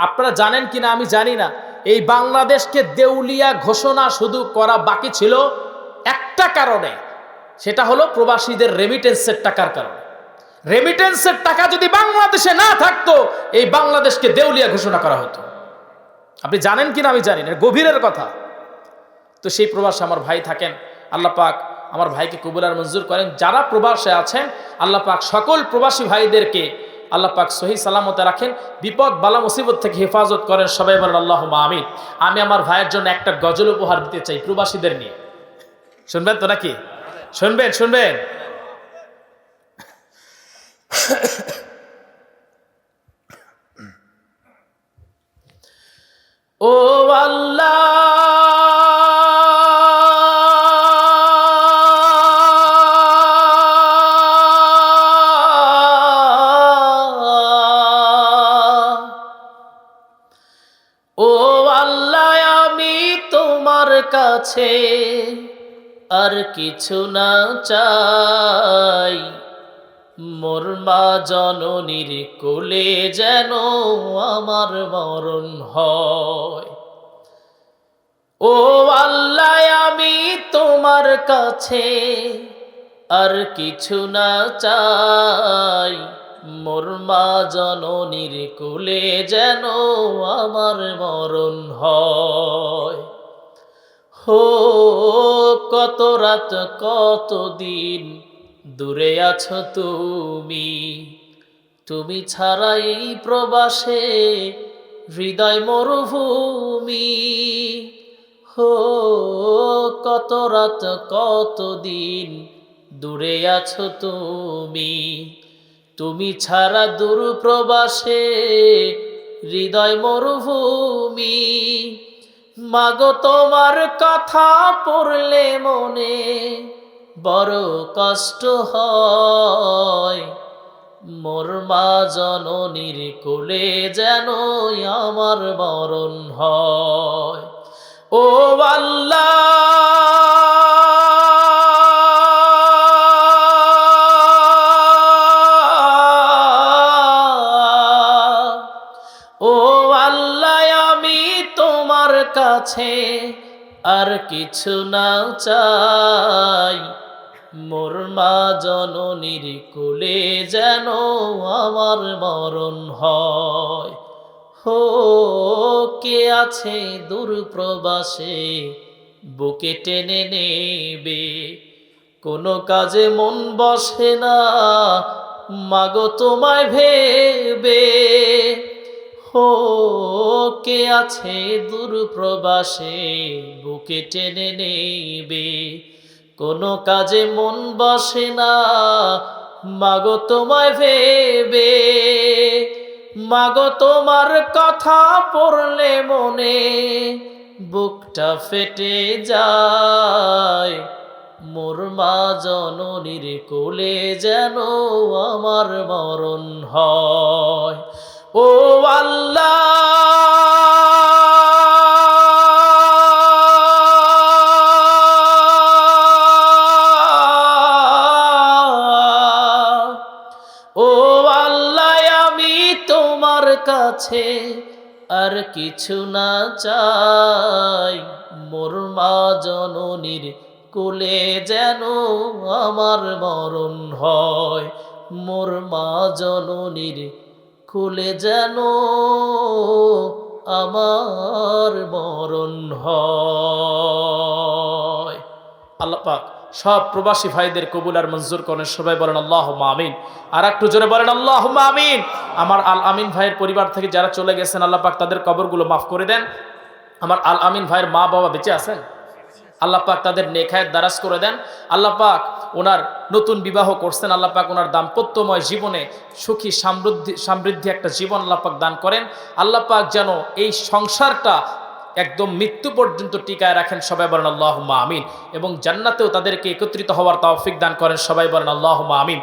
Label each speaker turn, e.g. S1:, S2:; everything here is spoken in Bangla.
S1: আপনারা জানেন কিনা আমি জানি না। এই বাংলাদেশকে দেউলিয়া ঘোষণা শুধু করা বাকি ছিল একটা কারণে। সেটা হলো প্রবাসীদের রেমিটেন্সের টাকার কারণে। রেমিটেন্সের টাকা যদি বাংলাদেশে না থাকতো, এই বাংলাদেশকে দেউলিয়া ঘোষণা করা হতো। আপনি জানেন কিনা আমি জানি না গভীরের কথা। তো সেই প্রবাসে আমার ভাই থাকেন, আল্লাহ পাক আমার ভাইকে কবুলার মঞ্জুর করেন। যারা প্রবাসে আছেন, আল্লাহ পাক সকল প্রবাসী ভাইদেরকে আল্লাহ পাক সহি সালামতে রাখেন। বিপদ, বালা, মুসিবত থেকে হেফাজত করেন সবাই বলেন আল্লাহ আমিন। আমি আমার ভাইয়ের জন্য একটা গজল উপহার দিতে চাই প্রবাসীদের নিয়ে। শুনবেন তো নাকি? শুনবেন শুনবেন। ও আল্লাহ ও আল্লাহ, আমি তোমার কাছে আর কিছু না চাই। মোর মা জননীর কোলে যেন আমার মরণ হয়। ও আল্লাহ, আমি তোমার কাছে আর কিছু না চাই। মোর জননীর কোলে যেন আমার মরণ হয়। হো, কত রাত, কত দিন দূরে আছো তুমি। তুমি ছাড়া এই প্রবাসে হৃদয় মরুভূমি। হো, কত রাত, কত দিন দূরে আছো তুমি। তুমি ছাড়া দূর প্রবাসে হৃদয় মরুভূমি। মাগো, তোমার কথা পড়লে মনে বড় কষ্ট হয়। মোর মা জননীর কোলে যেন আমার মরণ হয়। ও আল্লাহ ও আল্লাহ, আমি তোমার কাছে আর কিছু না চাই। মোর মা জননীর কোলে যেন আমার মরণ হয়। হো, কে আছে দূর প্রবাসে, বুকে টেনে নেবে। কোনো কাজে মন বসে না, মাগো তোমায় ভেবে। কে আছে দূর প্রবাসে? বুকে টেনে নেবে। কোনো কাজে মন বসে না। মাগো তোমায় ভেবে। মাগো তোমার কথা পড়লে মনে বুকটা ফেটে যায়। মোর মা জননীর কোলে যেন আমার মরণ হয়। ও আল্লাহ। ও আল্লাহ, আমি তোমার কাছে আর কিছু না চাই। মোর মা জননীর কোলে যেন আমার মরণ হয়। মোর মা জননীর কোলে যেন আমার মরণ হয়। আল্লাহ পাক সব প্রবাসী ভাইদের কবুল আর মঞ্জুর করেন। সবাই বলেন আল্লাহ আমিন। আর একটু জোরে বলেন আল্লাহ আমিন। আমার আল আমিন ভাইয়ের পরিবার থেকে যারা চলে গেছেন, আল্লাহ পাক তাদের কবরগুলো মাফ করে দেন। আমার আল আমিন ভাইয়ের মা বাবা বেঁচে আছেন? আল্লাহ পাক তাদের নেখায় দ্বারাজ করে দেন। আল্লাহ পাক ওনার নতুন বিবাহ করছেন আল্লাপাক ওনার দাম্পত্যময় জীবনে সুখী সমৃদ্ধি সমৃদ্ধি একটা জীবন আল্লাপাক দান করেন। আল্লাপাক যেন এই সংসারটা একদম মৃত্যু পর্যন্ত টিকায় রাখেন, সবাই বলেন আল্লাহ আমিন। এবং জান্নাতেও তাদেরকে একত্রিত হওয়ার তাওফিক দান করেন, সবাই বলেন আল্লাহ আমিন।